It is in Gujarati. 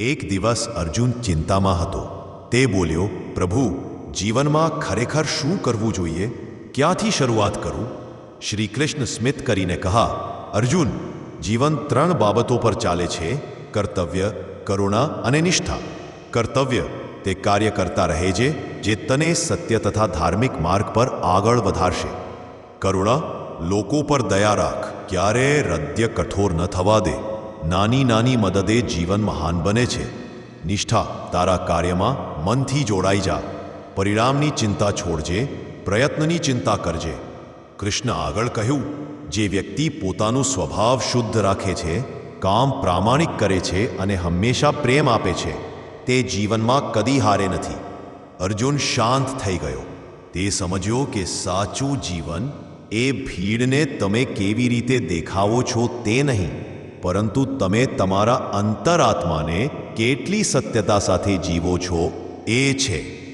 એક દિવસ અર્જુન ચિંતામાં હતો. તે બોલ્યો, પ્રભુ, જીવનમાં ખરેખર શું કરવું જોઈએ? ક્યાંથી શરૂઆત કરું? શ્રી કૃષ્ણ સ્મિત કરીને કહા, અર્જુન, જીવન ત્રણ બાબતો પર ચાલે છે. કર્તવ્ય, કરુણા અને નિષ્ઠા. કર્તવ્ય, તે કાર્ય કરતા રહે છે, જે તને સત્ય તથા ધાર્મિક માર્ગ પર આગળ વધારશે. કરુણા, લોકો પર દયા રાખ. ક્યારે હૃદય કઠોર ન થવા દે. નાની નાની મદદે જીવન મહાન બને છે. નિષ્ઠા, તારા કાર્યમાં મનથી જોડાઈ જા. પરિણામની ચિંતા છોડજે, પ્રયત્નની ચિંતા કરજે. કૃષ્ણ આગળ કહ્યું, જે વ્યક્તિ પોતાનું સ્વભાવ શુદ્ધ રાખે છે, કામ પ્રામાણિક કરે છે અને હંમેશા પ્રેમ આપે છે, તે જીવનમાં કદી હારે નથી. અર્જુન શાંત થઈ ગયો. તે સમજ્યો કે સાચું જીવન એ ભીડને તમે કેવી રીતે દેખાવો છો તે નહીં. પરંતુ તમે તમારા અંતરાત્માને કેટલી સત્યતા સાથે જીવો છો એ છે.